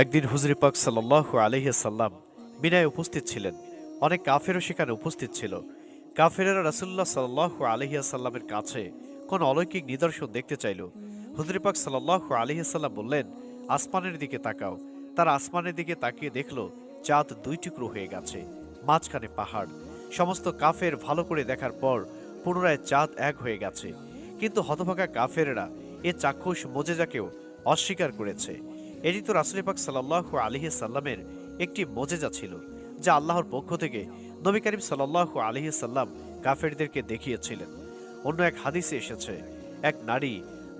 একদিন হুজরি পাক সাল্লাহ আলহিসাল্লাম বিনায় উপস্থিত ছিলেন। অনেক কাফেরও সেখানে উপস্থিত ছিল। কাফেরেরা রাসুল্লাহ সাল্লাহ আলহিয়াসাল্লামের কাছে কোন অলৌকিক নিদর্শন দেখতে চাইল। হুজরি পাক সাল্লাহ আলহিহাসাল্লাম বললেন, আসমানের দিকে তাকাও। তার আসমানের দিকে তাকিয়ে দেখল, চাঁদ দুই টুকরো হয়ে গেছে, মাঝখানে পাহাড়। সমস্ত কাফের ভালো করে দেখার পর পুনরায় চাঁদ এক হয়ে গেছে। কিন্তু হতভাগা কাফেরেরা এ চাক্ষুষ মোজেজাকেও অস্বীকার করেছে। এটি তো রাসুল পাক সাল্লাহ আলহি সাল্লামের একটি মোজেজা ছিল, যা আল্লাহর পক্ষ থেকে নবী করিম সাল্লাহ আলহি সাল্লাম কাফেরদেরকে দেখিয়েছিলেন। অন্য এক হাদিসে এসেছে, এক নারী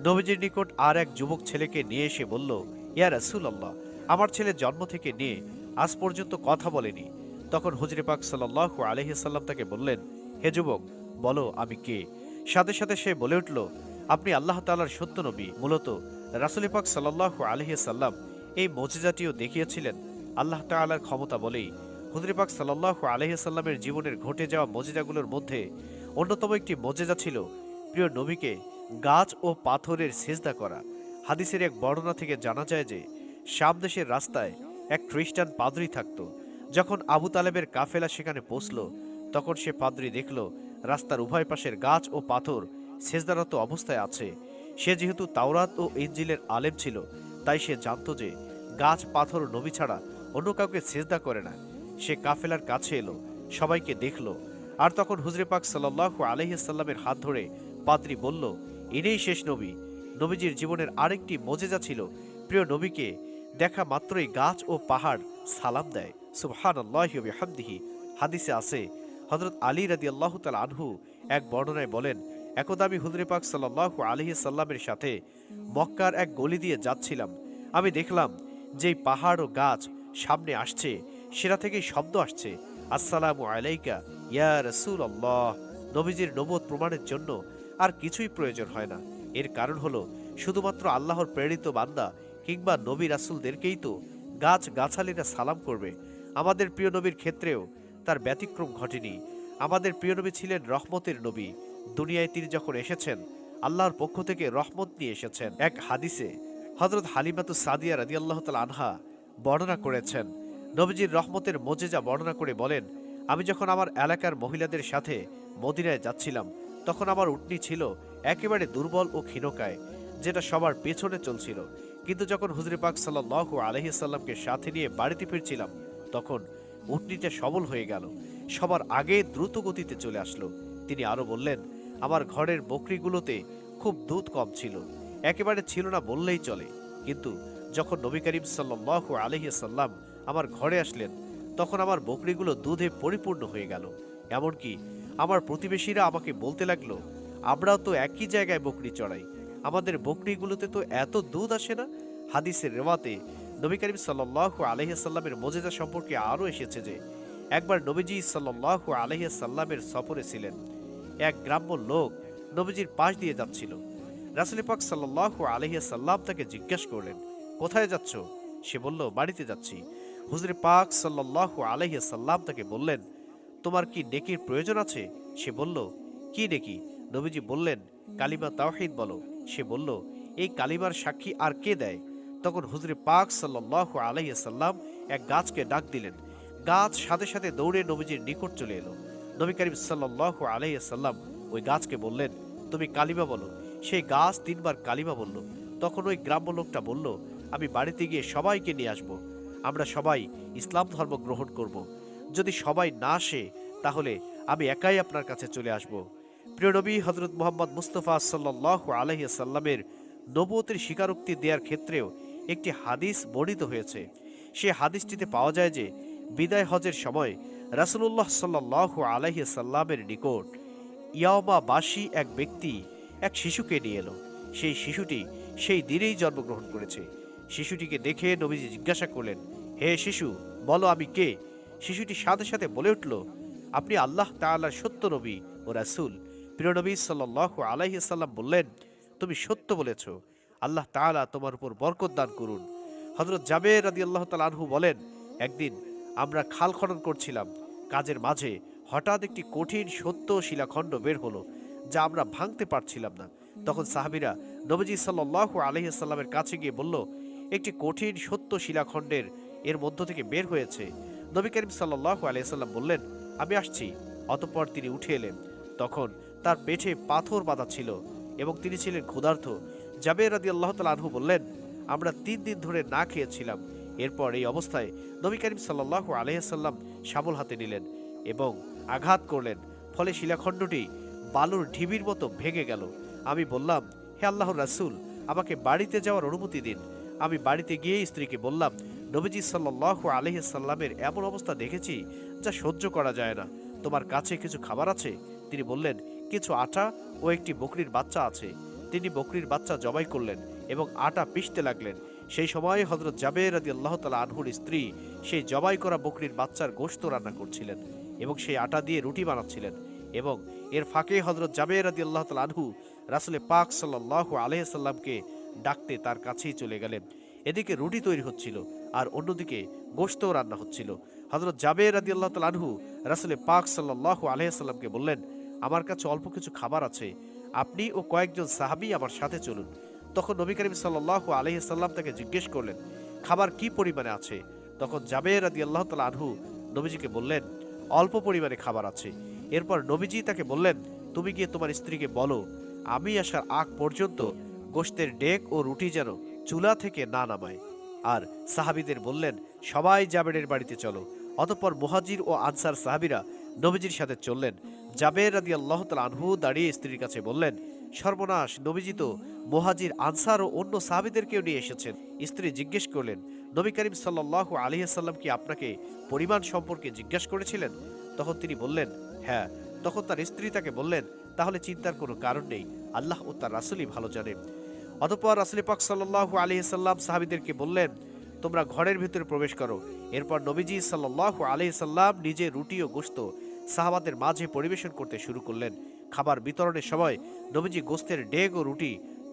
নবীজির নিকট আর এক যুবক ছেলেকে নিয়ে এসে বলল, ইয়া রাসুল আল্লাহ আমার ছেলে জন্ম থেকে নিয়ে আজ পর্যন্ত কথা বলেনি। তখন হুজরে সাল্লাহ আলহি সাল্লাম তাকে বললেন, হে যুবক, বলো আমি কে? সাথে সাথে সে বলে উঠল, আপনি আল্লাহ তালার সত্য নবী, মূলত রাসুল পাক সাল্লাহ আলহি সাল্লাম এই মজিজাটিও দেখিয়েছিলেন। আল্লাহ তালার ক্ষমতা বলেই হুজরে পাক সাল্লাহ আলহি সাল্লামের জীবনের ঘটে যাওয়া মজিজাগুলোর মধ্যে অন্যতম একটি মজেজা ছিল প্রিয় নবীকে গাছ ও পাথরের সেজদা করা। হাদিসের এক বর্ণনা থেকে জানা যায় যে সামদেশের রাস্তায় এক খ্রিস্টান পাদ্রী থাকত। যখন আবু তালেবের কাফেলা সেখানে পৌঁছল, তখন সে পাদ্রী দেখল রাস্তার উভয় পাশের গাছ ও পাথর সেজদারত অবস্থায় আছে। সে যেহেতু তাওরাত ও ইঞ্জিলের আলেম ছিল, তাই সে জানত যে গাছ, পাথর নবী ছাড়া অন্য কাউকে সেজদা করে না। সে কাফেলার কাছে এলো, সবাইকে দেখল, আর তখন হুজরে পাক সাল্লাহ আলহিসাল্লামের হাত ধরে পাদ্রী বলল, ইনেই শেষ নবী। নবীজির জীবনের আরেকটি মজেজা ছিল, প্রিয় নবীকে দেখা মাত্রই গাছ ও পাহাড় সালাম দেয়। সুবহান আল্লাহামদিহি হাদিসে আছে হজরত আলী রাদি আল্লাহ তাল আনহু এক বর্ণনায় বলেন একদা আমি হুজরে পাক সাল্লাহ আলহি সাল্লামের সাথে মক্কার এক গলি দিয়ে যাচ্ছিলাম। আমি দেখলাম যেই পাহাড় ও গাছ সামনে আসছে, সেটা থেকেই শব্দ আসছে, আসসালামু আলাইকা, ইয়া রসুল আল্লাহ নবীজির নবদ প্রমাণের জন্য আর কিছুই প্রয়োজন হয় না। এর কারণ হলো, শুধুমাত্র আল্লাহর প্রেরিত বান্দা কিংবা নবী রাসুলদেরকেই তো গাছ গাছালিরা সালাম করবে। আমাদের প্রিয় নবীর ক্ষেত্রেও তার ব্যতিক্রম ঘটেনি। আমাদের প্রিয় নবী ছিলেন রহমতের নবী। দুনিয়ায় তিনি যখন এসেছেন, আল্লাহর পক্ষ থেকে রহমত নিয়ে এসেছেন। এক হাদিসে হজরত হালিমাতু সাদিয়া রাদি আল্লাহ তাল আনহা বর্ণনা করেছেন, নবীজির রহমতের মজেজা বর্ণনা করে বলেন, আমি যখন আমার এলাকার মহিলাদের সাথে মদিনায় যাচ্ছিলাম, তখন আমার উটনি ছিল একেবারে দুর্বল ও ক্ষীণকায়, যেটা সবার পেছনে চলছিল। কিন্তু যখন হুজরে পাক সাল্লাহ আলহিসাল্লামকে সাথে নিয়ে বাড়িতে ফিরছিলাম, তখন উটনিটা সবল হয়ে গেল, সবার আগে দ্রুত গতিতে চলে আসলো। তিনি আরও বললেন আমার ঘরের বকরিগুলোতে খুব দুধ কম ছিল। একেবারে ছিল না বললেই চলে। কিন্তু যখন নবী করিম সাল্লাহ আলহিসাল্লাম আমার ঘরে আসলেন, তখন আমার বকরিগুলো দুধে পরিপূর্ণ হয়ে গেল। এমনকি আমার প্রতিবেশীরা আমাকে বলতে লাগল, আমরাও তো একই জায়গায় বকরি চড়াই। আমাদের বকরিগুলোতে তো এত দুধ আসে না? হাদিসের রেওয়াতে নবী করিম সাল্লাহ আলহিসাল্লামের মজেদা সম্পর্কে আরও এসেছে যে, একবার নবীজি সাল্লাহ আলহিসাল্লামের সফরে ছিলেন। এক গ্রাম্য লোক নবীজির পাশ দিয়ে যাচ্ছিল। রাসুল পাক সাল্লাহ আলহিসাল্লাম তাকে জিজ্ঞাসা করলেন, কোথায় যাচ্ছ? সে বলল, বাড়িতে যাচ্ছি। হুজরে পাক সাল্লাহ আলহিসাল্লাম তাকে বললেন, তোমার কি নেকির প্রয়োজন আছে? সে বলল, কি নেকি? নবীজি বললেন, কালিমা তাওহিদ বলো। সে বলল, এই কালিমার সাক্ষী আর কে দেয়? তখন হুজরে পাক সাল্লাহ আলাইসাল্লাম এক গাছকে ডাক দিলেন। গাছ সাথে সাথে দৌড়ে নবীজির নিকট চলে এলো। নবী করিম সাল্লাহ আলাইসাল্লাম ওই গাছকে বললেন, তুমি কালিমা বলো। সেই গাছ তিনবার কালিমা বলল। তখন ওই গ্রাম্য লোকটা বলল, আমি বাড়িতে গিয়ে সবাইকে নিয়ে আসব। আমরা সবাই ইসলাম ধর্ম গ্রহণ করব। যদি সবাই না আসে, তাহলে আমি একাই আপনার কাছে চলে আসব। প্রিয় নবী হজরত মোহাম্মদ মুস্তফা সাল্লাহ আলহিসাল্লামের নবতের স্বীকারোক্তি দেওয়ার ক্ষেত্রেও একটি হাদিস বর্ণিত হয়েছে। সে হাদিসটিতে পাওয়া যায় যে, বিদায় হজের সময় রাসুলুল্লাহ সাল্লাহ আলহিসাল্লামের নিকট ইয়ামাবাসী এক ব্যক্তি এক শিশুকে নিয়ে এলো। সেই শিশুটি সেই দিনেই জন্মগ্রহণ করেছে। শিশুটিকে দেখে নবীজি জিজ্ঞাসা করলেন, হে শিশু, বলো আমি কে? শিশুটি সাথে সাথে বলে উঠল, আপনি আল্লাহ তাআলার সত্য নবী ও রাসুল। প্রিয় নবী সাল্লাহ আলাইসাল্লাম বললেন, তুমি সত্য বলেছ। আল্লাহ তাআলা তোমার উপর বরকত দান করুন। হজরত জাবের রাদি আল্লাহ তালহু বলেন, একদিন আমরা খাল খনন করছিলাম। কাজের মাঝে হঠাৎ একটি কঠিন সত্য শিলাখণ্ড বের হলো, যা আমরা ভাঙতে পারছিলাম না। তখন সাহাবিরা নবীজি সাল্লাহ আলহিসাল্লামের কাছে গিয়ে বলল, একটি কঠিন সত্য শিলাখণ্ডের, এর মধ্য থেকে বের হয়েছে। নবী করিম সাল্লাহ আলিয়াল্লাম বললেন, আমি আসছি। অতঃপর তিনি উঠে এলেন। তখন তার পেটে পাথর বাঁধা ছিল এবং তিনি ছিলেন ক্ষুধার্থ জাবের রাদি আল্লাহ তালা আনহু বললেন, আমরা তিন দিন ধরে না খেয়েছিলাম। এরপর এই অবস্থায় নবী করিম সাল্লাহ আলহাম শাবল হাতে নিলেন এবং আঘাত করলেন। ফলে শিলাখণ্ডটি বালুর ঢিবির মতো ভেঙে গেল। আমি বললাম, হে আল্লাহ রাসূল, আমাকে বাড়িতে যাওয়ার অনুমতি দিন। আমি বাড়িতে গিয়ে স্ত্রীকে বললাম, নবীজি সাল্লাহ আলহিসাল্লামের এমন অবস্থা দেখেছি যা সহ্য করা যায় না। তোমার কাছে কিছু খাবার আছে? তিনি বললেন, কিছু আটা ও একটি বকরির বাচ্চা আছে। তিনি বকরির বাচ্চা জবাই করলেন এবং আটা পিষতে লাগলেন। সেই সময় হজরত জাবের রাদি আল্লাহ তালা আনহুর স্ত্রী সেই জবাই করা বকরির বাচ্চার গোশত রান্না করছিলেন এবং সেই আটা দিয়ে রুটি বানাচ্ছিলেন এবং এর ফাঁকে হজরত জাবের রাদি আল্লাহ তালা আনহু রাসুলে পাক সাল্লাহ আলহামকে ডাকতে তার কাছেই চলে গেলেন। এদিকে রুটি তৈরি হচ্ছিল আর অন্যদিকে গোশতও রান্না হচ্ছিল। হজরত জাবের রাদি আল্লাহ তালা আনহু রাসুলে পাক সাল্লাহ আলহামকে বললেন, আমার কাছে অল্প কিছু খাবার আছে। আপনি ও কয়েকজন সাহাবি আমার সাথে চলুন। তখন নবী করিম সাল্লাহ আলহিসাল্লাম তাকে জিজ্ঞেস করলেন, খাবার কি পরিমাণে আছে? তখন জাবের রাদি আল্লাহ তালা আনহু নবীজিকে বললেন, অল্প পরিমাণে খাবার আছে। এরপর নবীজি তাকে বললেন, তুমি গিয়ে তোমার স্ত্রীকে বলো, আমি আসার আগ পর্যন্ত গোশতের ডেক ও রুটি যেন চুলা থেকে না নামায়। আর সাহাবিদের বললেন, সবাই জাবেরের বাড়িতে চলো। অতঃপর মুহাজির ও আনসার সাহাবিরা নবীজির সাথে চললেন। জাবের রাদি আল্লাহ তালা আনহু দাঁড়িয়ে স্ত্রীর কাছে বললেন সর্বনাশ নবীজি তো মোহাজির আনসার ও অন্য সাহাবিদেরকেও নিয়ে এসেছেন। স্ত্রী জিজ্ঞেস করলেন, নবী করিম সাল্লাহ আলিহাসাল্লাম কি আপনাকে পরিমাণ সম্পর্কে জিজ্ঞাসা করেছিলেন? তখন তিনি বললেন হ্যাঁ। তখন তার স্ত্রী তাকে বললেন, তাহলে চিন্তার কোনো কারণ নেই। আল্লাহ ও তার রাসুলই ভালো জানেন। অতঃপর রাসুল পাক সাল্লাহ আলিহাল্লাম সাহাবিদেরকে বললেন, তোমরা ঘরের ভিতরে প্রবেশ করো। এরপর নবীজি সাল্লাহ আলিহাল্লাম নিজে রুটি ও গোস্ত সাহাবাদের মাঝে পরিবেশন করতে শুরু করলেন। খাবার বিতরণের সময় নবীজি গোস্তের ডেগ ও রুটি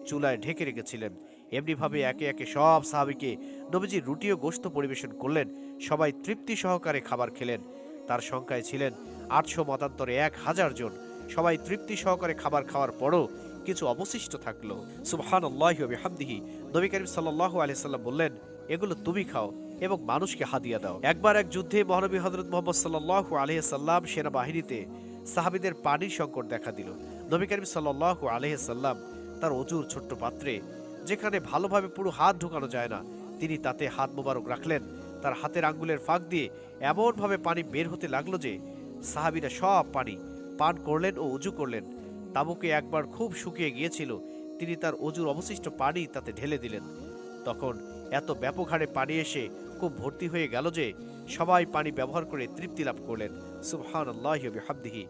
চুলায় ঢেকে রেখেছিলেন। এমনিভাবে একে একে সব সাহাবিকে নবীজি রুটি ও গোস্ত পরিবেশন করলেন, সবাই তৃপ্তি সহকারে খাবার খেলেন। তার সংখ্যায় ছিলেন আটশো মতান্তরে এক হাজার জন। সবাই তৃপ্তি সহকারে খাবার খাওয়ার পরও কিছু অবশিষ্ট থাকল। সুবহান আল্লাহামদিহি নবী করিম সাল্লাহ আলিয়াল্লাম বললেন, এগুলো তুমি খাও এবং মানুষকে হাদিয়া দাও। একবার এক যুদ্ধে মহানবী হজরত মোহাম্মদ সাল্লাহ আলিয়াল্লাম সেনাবাহিনীতে সাহাবিদের পানির সংকট দেখা দিল। নবী করিম সাল্লাহ আলহাম তার অজুর ছোট্ট পাত্রে, যেখানে ভালোভাবে পুরো হাত ঢোকানো যায় না, তিনি তাতে হাত মোবারক রাখলেন। তার হাতের আঙ্গুলের ফাঁক দিয়ে এমনভাবে পানি বের হতে লাগল যে, সাহাবিরা সব পানি পান করলেন ও উজু করলেন। তাবুকে একবার খুব শুকিয়ে গিয়েছিল, তিনি তার অজুর অবশিষ্ট পানি তাতে ঢেলে দিলেন। তখন এত ব্যাপক হারে পানি এসে খুব ভর্তি হয়ে গেল যে সবাই পানি ব্যবহার করে তৃপ্তি লাভ করলেন। সুবহান আল্লাহাবদিহি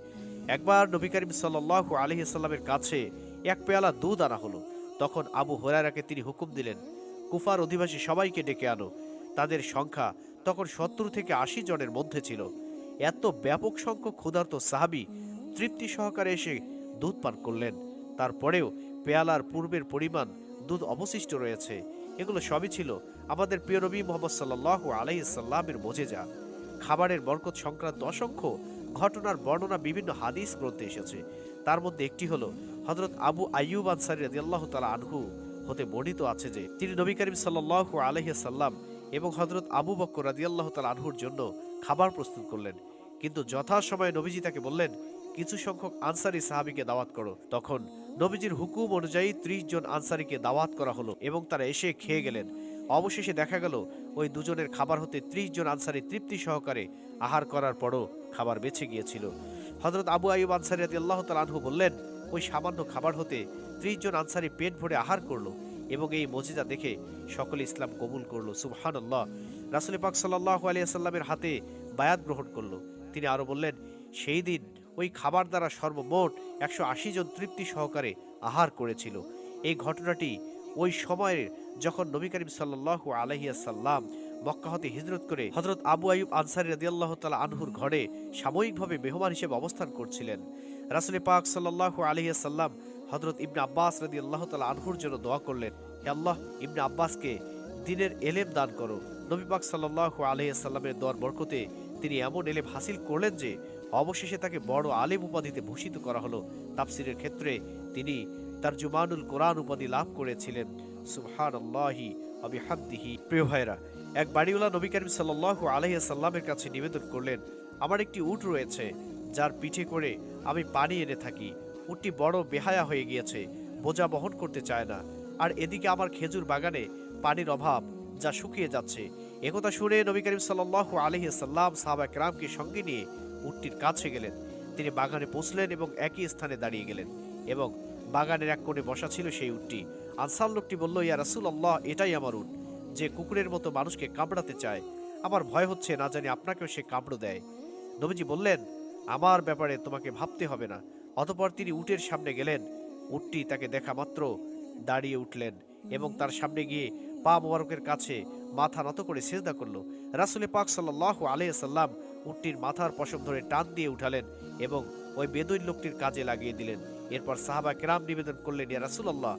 একবার নবী করিম সাল্লাহ আলহিসাল্লামের কাছে এক পেয়ালা দুধ আনা হলো। তখন আবু হরারাকে তিনি হুকুম দিলেন, কুফার অধিবাসী সবাইকে ডেকে আনো। তাদের সংখ্যা তখন সত্তর থেকে আশি জনের মধ্যে ছিল। এত ব্যাপক সংখ্যক ক্ষুধার্ত সাহাবি তৃপ্তি সহকারে এসে দুধ পান করলেন। তারপরেও পেয়ালার পূর্বের পরিমাণ দুধ অবশিষ্ট রয়েছে। এগুলো সবই ছিল আমাদের প্রিয় নবী মোহাম্মদ সাল্লাহ আলাইসাল্লামের বোঝে যা খাবারের বরকত সংক্রান্ত অসংখ্য ঘটনার বর্ণনা বিভিন্ন হাদিস গ্রন্থে এসেছে। তার মধ্যে একটি হলো হজরত আবু আইয়ুব আনসারি রাজি আল্লাহ তালা আনহু হতে বর্ণিত আছে যে, তিনি নবী করিম সাল্লাহ আলহিসাল্লাম এবং হজরত আবু বক্কর রাজি আল্লাহ তালা আনহুর জন্য খাবার প্রস্তুত করলেন। কিন্তু যথাসময়ে নবীজি তাকে বললেন কিছু সংখ্যক আনসারি সাহাবিকে দাওয়াত করো। তখন নবীজির হুকুম অনুযায়ী ত্রিশ জন আনসারিকে দাওয়াত করা হলো এবং তারা এসে খেয়ে গেলেন। অবশেষে দেখা গেল, ওই দুজনের খাবার হতে ত্রিশ জন আনসারি তৃপ্তি সহকারে আহার করার পরও খাবার বেঁচে গিয়েছিল। হজরত আবু আইব আনসারি আদি আল্লাহ তালহু বললেন, ওই সামান্য খাবার হতে ত্রিশ জন আনসারি পেট ভরে আহার করল এবং এই মজিদা দেখে সকলে ইসলাম কবুল করল। সুবহান আল্লাহ রাসুল পাক সাল্লাহ আলিয়াল্লামের হাতে বায়াত গ্রহণ করল। তিনি আরও বললেন, সেই দিন ওই খাবার দ্বারা সর্বমোট একশো আশি জন তৃপ্তি সহকারে আহার করেছিল। এই ঘটনাটি ওই সময়ের যখন নবী করিম সাল্লাহ আলহিয়াসাল্লাম মক্কা হতে হিজরত করে হজরত আবু আয়ুব আনসারি রাদি আল্লাহ তালা আনহুর ঘরে সাময়িকভাবে মেহমান হিসেবে অবস্থান করছিলেন। রাসুল পাক সাল্লাহ আলহিয়াসাল্লাম হজরত ইবনে আব্বাস রাদি আল্লাহ তালা আনহুর জন্য দোয়া করলেন, হে আল্লাহ, ইবনে আব্বাসকে দিনের এলেম দান করো। নবী পাক সাল্লাহ আলহিয়াসাল্লামের দোয়ার বরকতে তিনি এমন এলেম হাসিল করলেন যে অবশেষে তাকে বড় আলেম উপাধিতে ভূষিত করা হলো। তাফসিরের ক্ষেত্রে তিনি তার জুমানুল কোরআন উপাধি লাভ করেছিলেন। সুবহান আল্লাহি অবিহাদ্দিহি প্রিয় ভাইরা এক বাড়িওয়ালা নবী করিম সাল্লাল্লাহু আলাইহি সাল্লামের কাছে নিবেদন করলেন, আমার একটি উট রয়েছে, যার পিঠে করে আমি পানি এনে থাকি। উটটি বড় বেহায়া হয়ে গিয়েছে, বোঝা বহন করতে চায় না। আর এদিকে আমার খেজুর বাগানে পানির অভাব যা শুকিয়ে যাচ্ছে। একথা শুনে নবী করিম সাল্লাল্লাহু আলাইহি সাল্লাম সাহাবা কেরামকে সঙ্গে নিয়ে উটটির কাছে গেলেন। তিনি বাগানে পৌঁছলেন এবং একই স্থানে দাঁড়িয়ে গেলেন এবং বাগানের এক কোণে বসা ছিল সেই উটটি। আনসার লোকটি বলল, ইয়া রাসুল আল্লাহ এটাই আমার উট। যে কুকুরের মতো মানুষকে কামড়াতে চায়। আমার ভয় হচ্ছে, না জানি আপনাকেও সে কামড়ো দেয়। নবীজি বললেন, আমার ব্যাপারে তোমাকে ভাবতে হবে না। অতপর তিনি উটের সামনে গেলেন। উটটি তাকে দেখা মাত্র দাঁড়িয়ে উঠলেন এবং তার সামনে গিয়ে পা মোবারকের কাছে মাথা নত করে সেজদা করল। রাসুল পাক সাল্লাহ আলাইসাল্লাম উটটির মাথার পশম ধরে টান দিয়ে উঠালেন এবং ওই বেদৈন লোকটির কাজে লাগিয়ে দিলেন। এরপর সাহাবা কেরাম নিবেদন করলেন, ইয়া রাসুলাল্লাহ,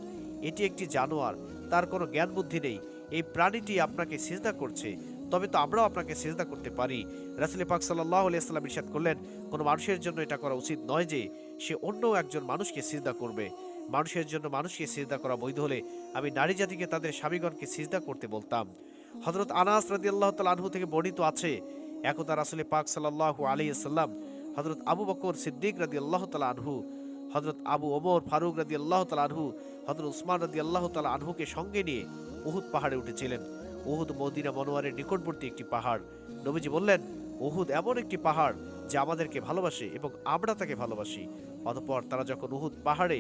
এটি একটি জানোয়ার, তার কোনো জ্ঞান বুদ্ধি নেই। এই প্রাণীটি আপনাকে সেজদা করছে, তবে তো আমরাও আপনাকে সেজদা করতে পারি। রাসুল পাক সাল্লাহ আলিয়াল্লাম ইরশাদ করলেন, কোনো মানুষের জন্য এটা করা উচিত নয় যে, সে অন্য একজন মানুষকে সিজদা করবে। মানুষের জন্য মানুষকে সিজদা করা বৈধ হলে আমি নারী জাতিকে তাদের স্বামীগণকে সিজদা করতে বলতাম। হজরত আনাস রাদি আল্লাহ আনহু থেকে বর্ণিত আছে একদা রাসুল পাক সাল্লাহ আলিয়াল্লাম হজরত আবু বকর সিদ্দিক রাদি আল্লাহ তালা আনহু হজরত আবু ওমর ফারুক রাদি আল্লাহ তালা আনহু হজরত উসমান রাদি আল্লাহ তালা আনহুকে সঙ্গে নিয়ে উহুদ পাহাড়ে উঠেছিলেন। উহুদ মদিনা মনোয়ারের নিকটবর্তী একটি পাহাড়। নবীজি বললেন, উহুদ এমন একটি পাহাড় যে আমাদেরকে ভালোবাসে এবং আমরা তাকে ভালোবাসি। অতপর তারা যখন উহুদ পাহাড়ে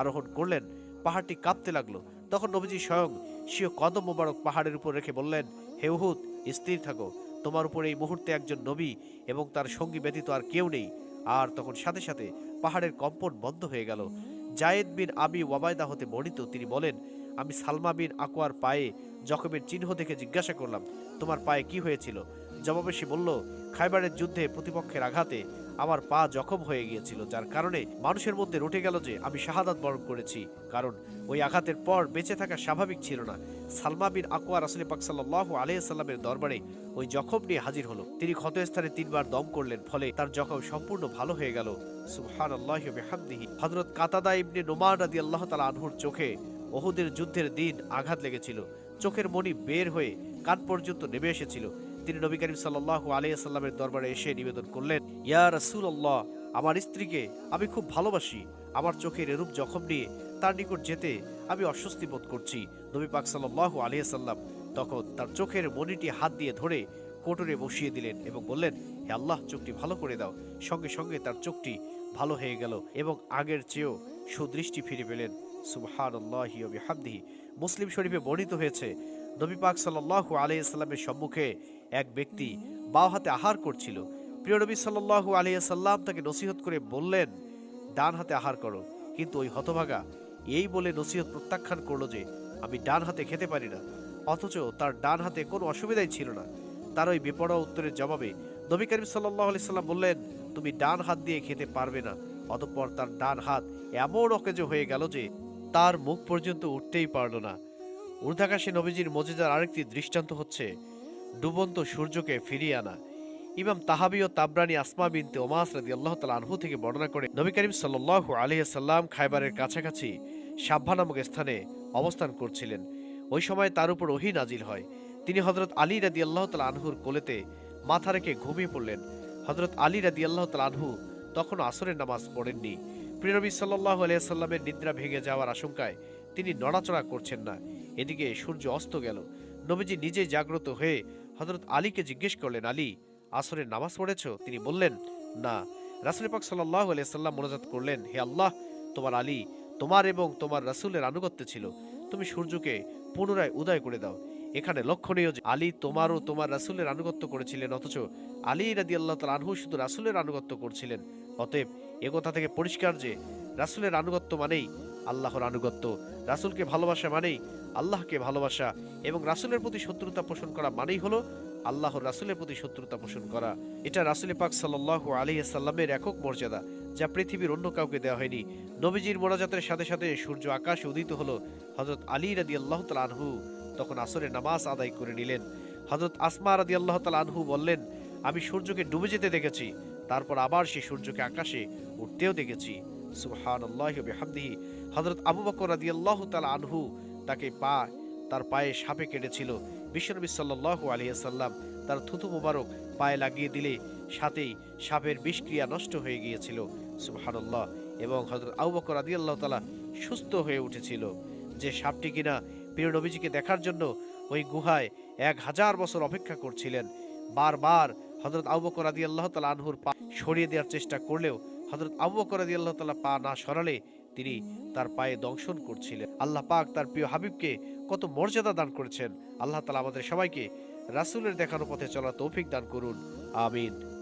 আরোহণ করলেন, পাহাড়টি কাঁপতে লাগল। তখন নবীজি স্বয়ং স্বীয় কদম মোবারক পাহাড়ের উপর রেখে বললেন, হে উহুদ, স্থির থাকো। তোমার উপর এই মুহূর্তে একজন নবী এবং তার সঙ্গী ব্যতীত আর কেউ নেই। আর তখন সাথে সাথে পাহাড়ের কম্পন বন্ধ হয়ে গেল। জায়েদ বিন আবি ওয়াবায়দা হতে বর্ণিত তিনি বলেন, আমি সালমা বিন আকুয়ার পায়ে জখমের চিহ্ন দেখে জিজ্ঞাসা করলাম, তোমার পায়ে কি হয়েছিল? জবাবে সে বলল, খাইবারের যুদ্ধে প্রতিপক্ষের আঘাতে আমার পা জখম হয়ে গিয়েছিল, যার কারণে মানুষের মধ্যে রটে গেল যে আমি শাহাদাত বরণ করেছি। কারণ ওই আঘাতের পর বেঁচে থাকা স্বাভাবিক ছিল না। সালমা বিন আকোয়া রাসুলি পাক সাল্লাহ আলিয়াল্লামের দরবারে ওই জখম নিয়ে হাজির হলো। তিনি ক্ষতস্থানে তিনবার দম করলেন, ফলে তার জখম সম্পূর্ণ ভালো হয়ে গেল। সুবহান আল্লাহ হজরত কাতাদা ইবনে নোমান রাদি আল্লাহ তালা আনহুর চোখে ওহুদের যুদ্ধের দিন আঘাত লেগেছিল। চোখের মণি বের হয়ে কান পর্যন্ত নেমে এসেছিল। তিনি নবী করিম সাল্লাহ আলিয়াল্লামের দরবারে এসে নিবেদন করলেন, ইয়া রাসুল আল্লাহ আমার স্ত্রীকে আমি খুব ভালোবাসি। আমার চোখের এরূপ জখম নিয়ে তার নিকট যেতে আমি অস্বস্তি বোধ করছি। নবী পাক সাল্লাহ আলিয়াল্লাম তখন তার চোখের মণিটি হাত দিয়ে ধরে কোটরে বসিয়ে দিলেন এবং বললেন, হে আল্লাহ, চোখটি ভালো করে দাও। সঙ্গে সঙ্গে তার চোখটি ভালো হয়ে গেল এবং আগের চেয়েও সুদৃষ্টি ফিরে পেলেন। সুবহান হামদিহি মুসলিম শরীফে বর্ণিত হয়েছে, নবী পাক সাল্লাহ আলাইসাল্লামের সম্মুখে এক ব্যক্তি বাও হাতে আহার করছিল। প্রিয় নবী সাল্লাহ আলাইসাল্লাম তাকে নসিহত করে বললেন, ডান হাতে আহার করো। কিন্তু ওই হতভাগা এই বলে নসিহত প্রত্যাখ্যান করল যে, আমি ডান হাতে খেতে পারি না, অথচ তার ডান হাতে কোনো অসুবিধাই ছিল না। তার ওই বেপরোয়া উত্তরের জবাবে নবী করিম সাল্লাহ আলি সাল্লাম বললেন, তুমি ডান হাত দিয়ে খেতে পারবে না, অতঃপর তার ডান হাত এমন অকেজ হয়ে গেল যে, তার মুখ পর্যন্ত উঠতেই পারল না। ঊর্ধ্বাকাশে নবীজির মজেদার আরেকটি দৃষ্টান্ত হচ্ছে ডুবন্ত সূর্যকে ফিরিয়ে আনা। ইমাম তাহাবি ও তাবরানি আসমা বিনতে ওমাস রাদি আল্লাহ তালা আনহু থেকে বর্ণনা করে, নবী করিম সাল্লাহ আলহিহাল্লাম খাইবারের কাছাকাছি সাব্বা নামক স্থানে অবস্থান করছিলেন। ওই সময় তার উপর ওহি নাজিল হয়। তিনি হজরত আলী রাদি আল্লাহ তালা আনহুর কোলেতে মাথা রেখে ঘুমিয়ে পড়লেন। হজরত আলী রাদি আল্লাহ তালা আনহু তখন আসরের নামাজ পড়েননি। প্রিয়নবী সাল্লাহ আলিয়াল্লামের নিদ্রা ভেঙে যাওয়ার আশঙ্কায় তিনি নড়াচড়া করছেন না। এদিকে সূর্য অস্ত গেল। নবীজি নিজে জাগ্রত হয়ে হজরত আলীকে জিজ্ঞেস করলেন, আলী, আসরের নামাজ পড়েছ? তিনি বললেন, না। রাসুল পাক সাল্লাহ আলিয়াল্লাম মনোজাত করলেন, হে আল্লাহ, তোমার আলী তোমার এবং তোমার রাসুলের আনুগত্য ছিল। তুমি সূর্যকে পুনরায় উদয় করে দাও। এখানে লক্ষণীয় যে আলী তোমার ও তোমার রাসুলের আনুগত্য করেছিলেন, অথচ আলী রাদি আল্লাহ তাল আনহু শুধু রাসুলের আনুগত্য করছিলেন। অতএব একথা থেকে পরিষ্কার যে রাসুলের আনুগত্য মানেই আল্লাহর আনুগত্য। রাসুলকে ভালোবাসা মানেই আল্লাহকে ভালোবাসা এবং রাসুলের প্রতি শত্রুতা পোষণ করা মানেই হলো আল্লাহর রাসুলের প্রতি শত্রুতা পোষণ করা। এটা রাসুল পাক সাল্লাহ আলী সাল্লামের একক মর্যাদা, যা পৃথিবীর অন্য কাউকে দেওয়া হয়নি। নবীজির মোনাজাতের সাথে সাথে সূর্য আকাশে উদিত হলো হজরত আলী রাদি আল্লাহ আনহু। তখন আসরের নামাজ আদায় করে নিলেন। হজরত আসমা রাদি আল্লাহ আনহু বললেন, আমি সূর্যকে ডুবে যেতে দেখেছি, তারপর আবার সেই সূর্যকে আকাশে উঠতেও দেখেছি। সুহান আল্লাহ হামদিহি হজরত আবু বকর রাদি আল্লাহ তাল আনহু তাকে পা তার পায়ে সাপে কেটেছিল। বিশ্বনবী সাল্লাল্লাহু আলিয়াল্লাম তার থুতু মোবারক পায়ে লাগিয়ে দিলে সাথেই সাপের বিষক্রিয়া নষ্ট হয়ে গিয়েছিল। সুবহানাল্লাহ। এবং হজরত আবু বকর রাদিয়াল্লাহু তাআলা সুস্থ হয়ে উঠেছিল। যে সাপটি কিনা প্রিয় নবীজিকে দেখার জন্য ওই গুহায় এক হাজার বছর অপেক্ষা করছিলেন, বারবার হজরত আবু বকর আল্লাহ তালা আনহুর পা সরিয়ে দেওয়ার চেষ্টা করলেও হজরত আবু বকর আল্লাহ তালা পা না সরালে তিনি তার পায়ে দংশন করছিলেন। আল্লাহ পাক তার প্রিয় হাবিবকে কত মর্যাদা দান করেছেন। আল্লাহ তালা আমাদের সবাইকে রাসুলের দেখানো পথে চলা তৌফিক দান করুন। আমিন।